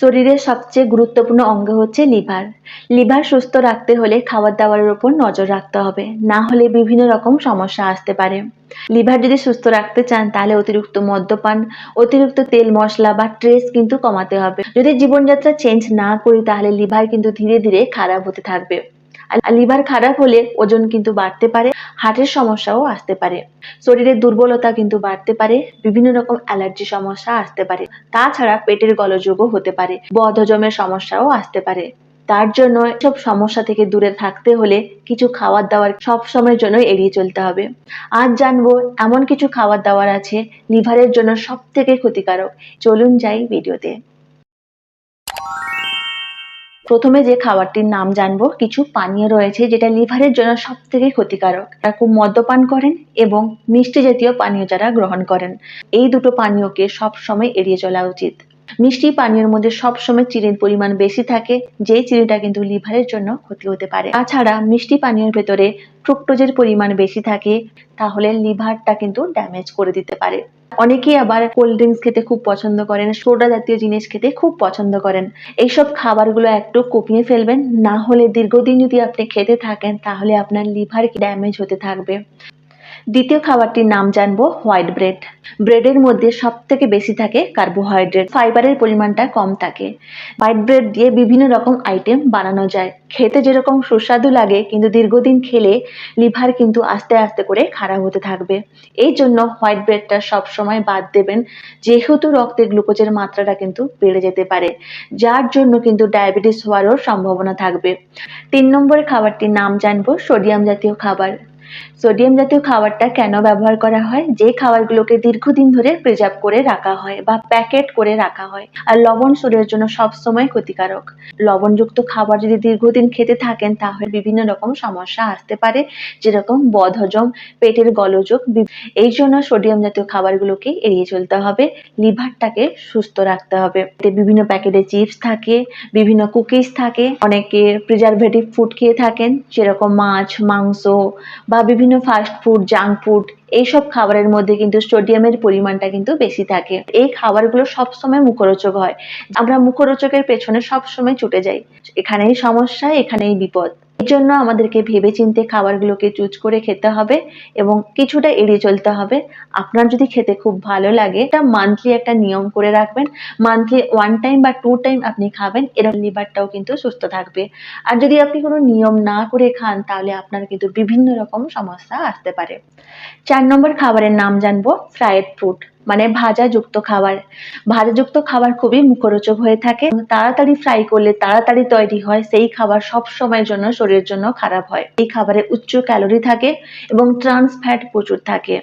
শরীরের সবচেয়ে গুরুত্বপূর্ণ অঙ্গ হচ্ছে লিভার। লিভার সুস্থ রাখতে হলে খাবার দাবারের উপর নজর রাখতে হবে, না হলে বিভিন্ন রকম সমস্যা আসতে পারে। লিভার যদি সুস্থ রাখতে চান, তাহলে অতিরিক্ত মদ্যপান, অতিরিক্ত তেল মশলা বা স্ট্রেস কিন্তু কমাতে হবে। যদি জীবনযাত্রা চেঞ্জ না করি, তাহলে লিভার কিন্তু ধীরে ধীরে খারাপ হতে থাকবে। আর লিভার খারাপ হলে ওজন কিন্তু বাড়তে পারে হার্টের সমস্যাও আসতে পারে। শরীরের দুর্বলতা কিন্তু বাড়তে পারে, বিভিন্ন রকম অ্যালার্জি সমস্যা আসতে পারে। তাছাড়া পেটের গলযোগও হতে পারে, বদহজমের সমস্যাও আসতে পারে। তার জন্য সব সমস্যা থেকে দূরে থাকতে হলে কিছু খাবার দাবার সব সময়ের জন্য এড়িয়ে চলতে হবে। আজ জানব, এমন কিছু খাবার দাবার আছে, লিভারের জন্য সব থেকে ক্ষতিকারক। চলুন যাই ভিডিওতে। প্রথমে যে খাবারটির নাম জানব, কিছু পানীয় রয়েছে যেটা লিভারের জন্য সব থেকে ক্ষতিকারক। তারা খুব মদ্যপান করেন এবং মিষ্টি জাতীয় পানীয় যারা গ্রহণ করেন। এই দুটো পানীয়কে সব সময় এড়িয়ে চলা উচিত। মিষ্টি পানীয়ের মধ্যে সবসময় চিনির পরিমাণ বেশি থাকে, যেই চিনিটা কিন্তু লিভারের জন্য ক্ষতি হতে পারে। তাছাড়া মিষ্টি পানীয়ের ভেতরে ফ্রুক্টোজের পরিমাণ বেশি থাকে, তাহলে লিভারটা কিন্তু ড্যামেজ করে দিতে পারে। অনেকেই আবার কোল্ড ড্রিঙ্কস খেতে খুব পছন্দ করেন সোডা জাতীয় জিনিস খেতে খুব পছন্দ করেন। এইসব খাবারগুলো একটু কুপিয়ে ফেলবেন, না হলে দীর্ঘদিন যদি আপনি খেতে থাকেন, তাহলে আপনার লিভার ড্যামেজ হতে থাকবে। দ্বিতীয় খাবারটির নাম জানব হোয়াইট ব্রেড। ব্রেডের মধ্যে সব থেকে বেশি থাকে কার্বোহাইড্রেট। ফাইবারের পরিমাণটা কম থাকে। হোয়াইট ব্রেড দিয়ে বিভিন্ন রকম আইটেম বানানো যায়। খেতে যেরকম সুস্বাদু লাগে, কিন্তু দীর্ঘদিন খেলে লিভার কিন্তু আস্তে আস্তে করে খারাপ হতে থাকবে। এই জন্য হোয়াইট ব্রেডটা সব সময় বাদ দেবেন, যেহেতু রক্তে গ্লুকোজের মাত্রাটা কিন্তু বেড়ে যেতে পারে, যার জন্য কিন্তু ডায়াবেটিস হওয়ারও সম্ভাবনা থাকবে। তিন নম্বরের খাবারটির নাম জানব সোডিয়াম জাতীয় খাবার। সোডিয়াম জাতীয় খাবারটা কেন ব্যবহার করা হয়? যে খাবারগুলোকে দীর্ঘদিন ধরে প্রিজার্ভ করে রাখা হয় বা প্যাকেট করে রাখা হয়। আর লবণ শরীরের জন্য সবসময় ক্ষতিকারক। লবণযুক্ত খাবার যদি দীর্ঘদিন খেতে থাকেন, তাহলে বিভিন্ন রকম সমস্যা আসতে পারে, যেরকম বদহজম, পেটের গলযোগ এই জন্য সোডিয়াম জাতীয় খাবারগুলোকে এড়িয়ে চলতে হবে। লিভারটাকে সুস্থ রাখতে হবে। বিভিন্ন প্যাকেটে চিপস থাকে, বিভিন্ন কুকিজ থাকে, অনেকে প্রিজারভেটিভ ফুড খেয়ে থাকেন, যেরকম মাছ, মাংস বা বিভিন্ন ফাস্ট ফুড জাঙ্ক ফুড এইসব খাবারের মধ্যে কিন্তু সোডিয়ামের পরিমাণটা কিন্তু বেশি থাকে। এই খাবারগুলো সবসময় মুখরোচক হয়। আমরা মুখরোচকের পেছনে সবসময় ছুটে যাই। এখানেই সমস্যা, এখানেই বিপদ। এর জন্য আমাদেরকে ভেবে চিনতে খাবারগুলোকে চুজ করে খেতে হবে এবং কিছুটা এড়িয়ে চলতে হবে। আপনার যদি খেতে খুব ভালো লাগে, এটা মান্থলি একটা নিয়ম করে রাখবেন। মান্থলি ওয়ান টাইম বা টু টাইম আপনি খাবেন এরকম লিভারটাও কিন্তু সুস্থ থাকবে। আর যদি আপনি কোনো নিয়ম না করে খান, তাহলে আপনার কিন্তু বিভিন্ন রকম সমস্যা আসতে পারে। চার নম্বর খাবারের নাম জানব ফ্রায়েড ফুড মানে ভাজাযুক্ত খাবার। ভাজাযুক্ত খাবার খুবই মুখরোচক হয়ে থাকে। তাড়াতাড়ি ফ্রাই করলে তাড়াতাড়ি তৈরি হয়, সেই খাবার সব সময়ের জন্য শরীরের জন্য খারাপ হয়। এই খাবারে উচ্চ ক্যালোরি থাকে এবং ট্রান্স ফ্যাট প্রচুর থাকে।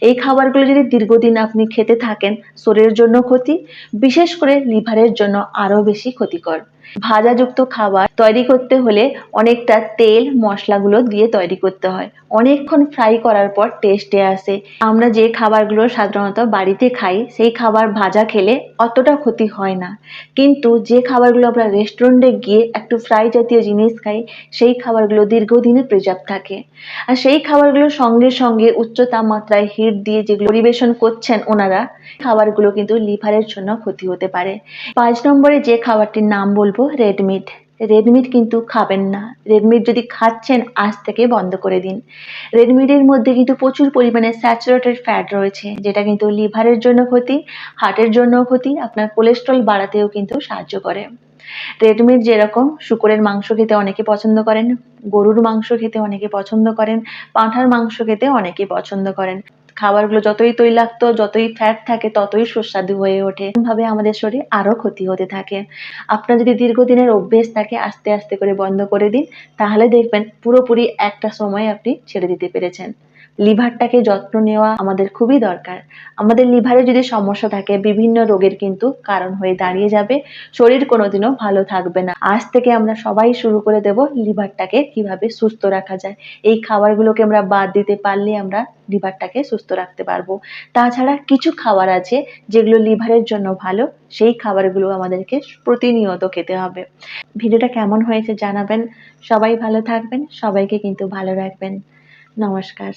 এই খাবারগুলো যদি দীর্ঘদিন আপনি খেতে থাকেন, শরীরের জন্য ক্ষতি, বিশেষ করে লিভারের জন্য আরও বেশি ক্ষতিকর। ভাজাযুক্ত খাবার তৈরি করতে হলে অনেকটা তেল, মশলাগুলো দিয়ে তৈরি করতে হয়। অনেকক্ষণ ফ্রাই করার পর টেস্টে আসে। আমরা যে খাবারগুলো সাধারণত বাড়িতে খাই, সেই খাবার ভাজা খেলে অতটা ক্ষতি হয় না। কিন্তু যে খাবারগুলো আমরা রেস্টুরেন্টে গিয়ে একটু ফ্রাই জাতীয় জিনিস খাই, সেই খাবারগুলো দীর্ঘদিনের প্রিজার্ভ থাকে। আর সেই খাবারগুলো সঙ্গে সঙ্গে উচ্চ তাপমাত্রায় হিট দিয়ে যেগুলো পরিবেশন করছেন ওনারা খাবারগুলো কিন্তু লিভারের জন্য ক্ষতি হতে পারে। পাঁচ নম্বরে যে খাবারটির নাম বলব রেড মিট রেড মিট কিন্তু খাবেন না। রেড মিট যদি খাচ্ছেন, আজ থেকে বন্ধ করে দিন। রেড মিটের মধ্যে কিন্তু প্রচুর পরিমাণে স্যাচুরেটেড ফ্যাট রয়েছে, যেটা কিন্তু লিভারের জন্য ক্ষতি হার্টের জন্য ক্ষতি, আপনার কোলেস্ট্রল বাড়াতেও কিন্তু সাহায্য করে। রেডমিট যেরকম, শুকরের মাংস খেতে অনেকে পছন্দ করেন, গরুর মাংস খেতে অনেকে পছন্দ করেন, পাঁঠার মাংস খেতে অনেকে পছন্দ করেন। খাবারগুলো যতই তৈলাক্ত, যতই ফ্যাট থাকে, ততই সুস্বাদু হয়ে ওঠে। ভাবে আমাদের শরীর আরও ক্ষতি হতে থাকে। আপনার যদি দীর্ঘদিনের অভ্যেস থাকে, আস্তে আস্তে করে বন্ধ করে দিন, তাহলে দেখবেন পুরোপুরি একটা সময় আপনি ছেড়ে দিতে পেরেছেন। লিভারটাকে যত্ন নেওয়া আমাদের খুবই দরকার। আমাদের লিভারে যদি সমস্যা থাকে, বিভিন্ন রোগের কিন্তু কারণ হয়ে দাঁড়িয়ে যাবে। শরীর কোনোদিনও ভালো থাকবে না। আজ থেকে আমরা সবাই শুরু করে দেব লিভারটাকে কীভাবে সুস্থ রাখা যায়। এই খাবারগুলোকে আমরা বাদ দিতে পারলে আমরা লিভারটাকে সুস্থ রাখতে পারব। তাছাড়া কিছু খাবার আছে যেগুলো লিভারের জন্য ভালো, সেই খাবারগুলো আমাদেরকে প্রতিনিয়ত খেতে হবে। ভিডিওটা কেমন হয়েছে জানাবেন। সবাই ভালো থাকবেন, সবাইকে কিন্তু ভালো রাখবেন। নমস্কার।